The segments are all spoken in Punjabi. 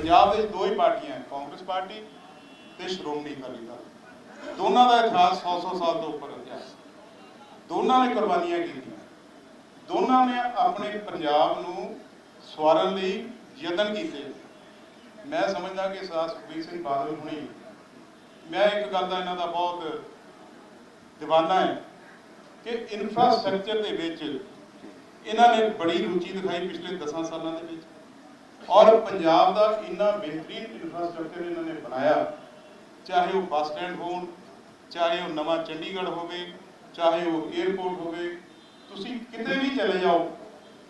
ਪੰਜਾਬ ਵਿੱਚ ਦੋ ਹੀ ਪਾਰਟੀਆਂ ਹੈ ਕਾਂਗਰਸ ਪਾਰਟੀ ਤੇ ਸ਼੍ਰੋਮਣੀ ਅਕਾਲੀ ਦਲ। ਦੋਨਾਂ ਦਾ ਇਤਿਹਾਸ 100-100 ਸਾਲ ਤੋਂ ਉੱਪਰ ਹੈ ਦੋਨਾਂ ਨੇ ਕੁਰਬਾਨੀਆਂ ਕੀਤੀਆਂ। ਦੋਨਾਂ ਨੇ ਆਪਣੇ ਪੰਜਾਬ ਨੂੰ ਸਵਾਰਨ ਲਈ ਯਤਨ ਕੀਤੇ। ਮੈਂ ਸਮਝਦਾ ਕਿ ਸਰਦਾਰ ਸੁਖਬੀਰ ਸਿੰਘ ਬਾਦਲ ਹੁਣੀ, ਮੈਂ ਇੱਕ ਗੱਲ ਦਾ ਇਹਨਾਂ ਦਾ ਬਹੁਤ دیਵਾਨਾ ਹੈ ਕਿ ਇਨਫਰਾਸਟ੍ਰਕਚਰ ਦੇ ਵਿੱਚ ਇਹਨਾਂ ਨੇ ਬੜੀ ਰੁਚੀ ਦਿਖਾਈ ਪਿਛਲੇ 10 ਸਾਲਾਂ ਦੇ ਵਿੱਚ। ਔਰ ਪੰਜਾਬ ਦਾ ਇੰਨਾ ਬਿਹਤਰੀਨ ਇਨਫਰਾਸਟ੍ਰਕਚਰ ਇਹਨਾਂ ਨੇ ਬਣਾਇਆ, ਚਾਹੇ ਉਹ ਬੱਸ ਸਟੈਂਡ ਹੋਣ, ਚਾਹੇ ਉਹ ਨਵਾਂ ਚੰਡੀਗੜ੍ਹ ਹੋਵੇ, ਚਾਹੇ ਉਹ 에ਅਰਪੋਰਟ ਹੋਵੇ, ਤੁਸੀਂ ਕਿਤੇ ਵੀ ਚਲੇ ਜਾਓ,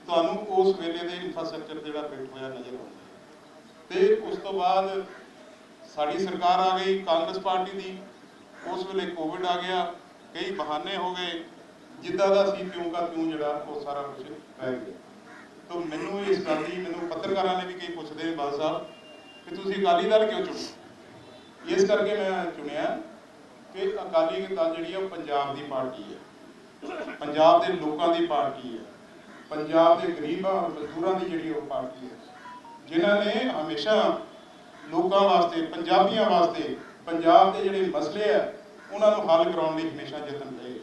ਤੁਹਾਨੂੰ ਉਸ ਵੇਲੇ ਦੇ ਇਨਫਰਾਸਟ੍ਰਕਚਰ ਜਿਹੜਾ ਫਿੱਟ ਹੋਇਆ ਨਜ਼ਰ ਆਉਂਦਾ ਹੈ। ਤੇ ਉਸ ਤੋਂ ਬਾਅਦ ਸਾਡੀ ਸਰਕਾਰ ਆ ਗਈ, ਕਾਂਗਰਸ ਪਾਰਟੀ ਦੀ, ਉਸ ਵੇਲੇ ਕੋਵਿਡ ਆ ਗਿਆ, ਕਈ ਬਹਾਨੇ ਹੋ ਗਏ, ਜਿੱਦਾਂ ਦਾ ਸੀ ਕਿਉਂ ਕਾ ਕਿਉਂ ਜਿਹੜਾ ਉਹ ਸਾਰਾ ਕੁਝ ਪੈ ਗਿਆ ਤਾਂ ਮੈਨੂੰ ਇਸ ਗੱਲ ਦੀ ਮੈਨੂੰ ਪੱਤਰਕਾਰਾਂ ਨੇ ਵੀ ਕਈ ਪੁੱਛਦੇ ਨੇ, ਬਾਦ ਸਾਹਿਬ, ਕਿ ਤੁਸੀਂ ਅਕਾਲੀ ਦਲ ਕਿਉਂ ਚੁਣੇ? ਇਸ ਕਰਕੇ ਮੈਂ ਚੁਣਿਆ ਕਿ ਅਕਾਲੀ ਦਲ ਜਿਹੜੀ ਹੈ ਪੰਜਾਬ ਦੀ ਪਾਰਟੀ ਹੈ। ਪੰਜਾਬ ਦੇ ਲੋਕਾਂ ਦੀ ਪਾਰਟੀ ਹੈ। ਪੰਜਾਬ ਦੇ ਗਰੀਬਾਂ ਮਜ਼ਦੂਰਾਂ ਦੀ ਜਿਹੜੀ ਉਹ ਪਾਰਟੀ ਹੈ। ਜਿਨ੍ਹਾਂ ਨੇ ਹਮੇਸ਼ਾ ਲੋਕਾਂ ਵਾਸਤੇ, ਪੰਜਾਬੀਆਂ ਵਾਸਤੇ, ਪੰਜਾਬ ਦੇ ਜਿਹੜੇ ਮਸਲੇ ਆ, ਉਹਨਾਂ ਨੂੰ ਹੱਲ ਕਰਾਉਣ ਲਈ ਹਮੇਸ਼ਾ ਯਤਨ ਰਹੇ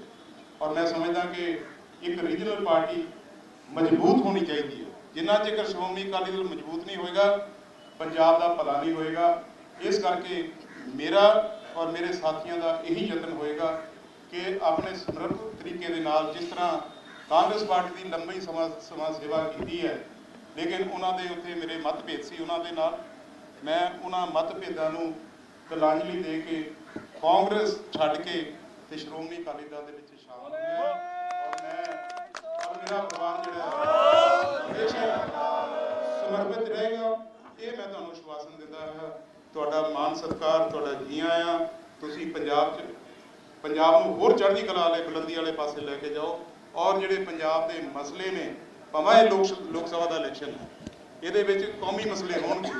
ਔਰ ਮੈਂ ਸਮਝਦਾ ਕਿ ਇੱਕ ਰੀਜਨਲ ਪਾਰਟੀ ਮਜ਼ਬੂਤ ਹੋਣੀ ਚਾਹੀਦੀ ਹੈ। ਜਿੰਨਾ ਚਿਰ ਸ਼੍ਰੋਮਣੀ ਅਕਾਲੀ ਦਲ ਮਜ਼ਬੂਤ ਨਹੀਂ ਹੋਏਗਾ, ਪੰਜਾਬ ਦਾ ਭਲਾ ਨਹੀਂ ਹੋਏਗਾ, ਇਸ ਕਰਕੇ ਮੇਰਾ ਔਰ ਮੇਰੇ ਸਾਥੀਆਂ ਦਾ ਇਹੀ ਯਤਨ ਹੋਏਗਾ ਕਿ ਆਪਣੇ ਸਮਰਪਿਤ ਤਰੀਕੇ ਦੇ ਨਾਲ ਜਿਸ ਤਰ੍ਹਾਂ ਕਾਂਗਰਸ ਪਾਰਟੀ ਦੀ ਲੰਬੀ ਸਮਾਂ ਸਮਾਂ ਸੇਵਾ ਕੀਤੀ ਹੈ, ਲੇਕਿਨ ਉਹਨਾਂ ਦੇ ਉੱਤੇ ਮੇਰੇ ਮਤਭੇਦ ਸੀ, ਉਹਨਾਂ ਦੇ ਨਾਲ ਮੈਂ ਉਹਨਾਂ ਮਤਭੇਦਾਂ ਨੂੰ ਤਿਲਾਂਜਲੀ ਦੇ ਕੇ ਕਾਂਗਰਸ ਛੱਡ ਕੇ ਤੇ ਸ਼੍ਰੋਮਣੀ ਅਕਾਲੀ ਦਲ ਦੇ ਵਿੱਚ ਸ਼ਾਮਲ ਹੋਇਆ। ਮੇਰਾ ਪਰਿਵਾਰ ਜਿਹੜਾ ਹੈ ਸਮਰਪਿਤ ਰਹੇਗਾ ਇਹ ਮੈਂ ਤੁਹਾਨੂੰ ਵਿਸ਼ਵਾਸਨ ਦਿੰਦਾ ਹਾਂ ਤੁਹਾਡਾ ਮਾਨ ਸਤਿਕਾਰ, ਤੁਹਾਡਾ ਜੀਆਂ ਆਇਆਂ। ਤੁਸੀਂ ਪੰਜਾਬ 'ਚ, ਪੰਜਾਬ ਨੂੰ ਹੋਰ ਚੜ੍ਹਦੀ ਕਲਾ ਵਾਲੇ, ਬੁਲੰਦੀ ਵਾਲੇ ਪਾਸੇ ਲੈ ਕੇ ਜਾਓ। ਔਰ ਜਿਹੜੇ ਪੰਜਾਬ ਦੇ ਮਸਲੇ ਨੇ, ਭਾਵੇਂ ਇਹ ਲੋਕ ਲੋਕ ਸਭਾ ਦਾ ਇਲੈਕਸ਼ਨ ਹੈ, ਇਹਦੇ ਵਿੱਚ ਕੌਮੀ ਮਸਲੇ ਹੋਣਗੇ।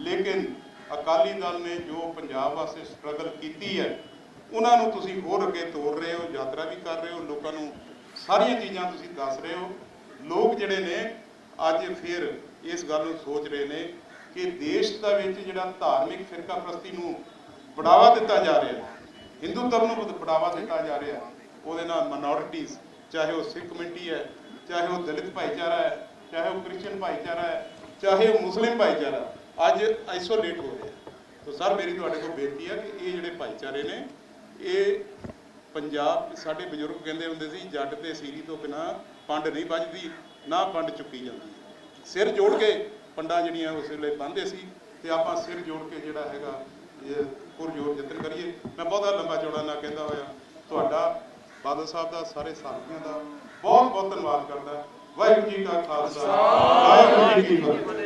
ਲੇਕਿਨ ਅਕਾਲੀ ਦਲ ਨੇ ਜੋ ਪੰਜਾਬ ਵਾਸਤੇ ਸਟਰਗਲ ਕੀਤੀ ਹੈ, ਉਹਨਾਂ ਨੂੰ ਤੁਸੀਂ ਹੋਰ ਅੱਗੇ ਤੋੜ ਰਹੇ ਹੋ, ਯਾਤਰਾ ਵੀ ਕਰ ਰਹੇ ਹੋ, ਲੋਕਾਂ ਨੂੰ ਸਾਰੀਆਂ ਚੀਜ਼ਾਂ ਤੁਸੀਂ ਦੱਸ ਰਹੇ ਹੋ। ਲੋਕ ਜਿਹੜੇ ਨੇ, ਅੱਜ ਫਿਰ ਇਸ ਗੱਲ ਨੂੰ ਸੋਚ ਰਹੇ ਨੇ ਕਿ ਦੇਸ਼ ਦਾ ਵਿੱਚ ਜਿਹੜਾ ਧਾਰਮਿਕ ਫਿਰਕਾ ਪ੍ਰਸਤੀ ਨੂੰ ਬੜਾਵਾ ਦਿੱਤਾ ਜਾ ਰਿਹਾ ਹੈ। ਹਿੰਦੂਤਵ ਨੂੰ ਬੜਾਵਾ ਦਿੱਤਾ ਜਾ ਰਿਹਾ ਉਹਦੇ ਨਾਲ ਮਾਈਨੋਰਿਟੀਜ਼ ਚਾਹੇ ਉਹ ਸਿੱਖ ਕਮਿਊਨਿਟੀ ਹੈ, ਚਾਹੇ ਉਹ ਦਲਿਤ ਭਾਈਚਾਰਾ ਹੈ, ਚਾਹੇ ਉਹ ਕ੍ਰਿਸਚੀਅਨ ਭਾਈਚਾਰਾ ਹੈ, ਚਾਹੇ ਉਹ ਮੁਸਲਿਮ ਭਾਈਚਾਰਾ ਅੱਜ ਆਈਸੋਲੇਟ ਹੋ ਰਿਹਾ ਤਾਂ ਸਰ, ਮੇਰੀ ਤੁਹਾਡੇ ਕੋਲ ਬੇਨਤੀ ਹੈ ਕਿ ਇਹ ਜਿਹੜੇ ਭਾਈਚਾਰੇ ਨੇ, ਇਹ ਪੰਜਾਬ ਸਾਡੇ ਬਜ਼ੁਰਗ ਕਹਿੰਦੇ ਹੁੰਦੇ ਸੀ, ਜੱਟ ਤੇ ਸੀਰੀ ਤੋਂ ਬਿਨਾ ਪੰਡ ਨਹੀਂ ਵੱਜਦੀ, ਨਾ ਪੰਡ ਚੁੱਕੀ ਜਾਂਦੀ। ਸਿਰ ਜੋੜ ਕੇ ਪੰਡਾਂ ਜਿਹੜੀਆਂ ਉਸ ਵੇਲੇ ਬੰਨ੍ਹਦੇ ਸੀ ਤੇ ਆਪਾਂ ਸਿਰ ਜੋੜ ਕੇ ਜਿਹੜਾ ਹੈਗਾ, ਇਹ ਪੁਰਜੋਰ ਯਤਨ ਕਰੀਏ। ਮੈਂ ਬਹੁਤਾ ਲੰਬਾ ਚੌੜਾ ਨਾ ਕਹਿੰਦਾ ਹੋਇਆ। ਤੁਹਾਡਾ ਬਾਦਲ ਸਾਹਿਬ ਦਾ, ਸਾਰੇ ਸਾਥੀਆਂ ਦਾ ਬਹੁਤ ਬਹੁਤ ਧੰਨਵਾਦ ਕਰਦਾ। ਵਾਹਿਗੁਰੂ ਜੀ ਕਾ ਖਾਲਸਾ। ਵਾਹਿਗੁਰੂ ਜੀ ਕੀ ਫਤਿਹ।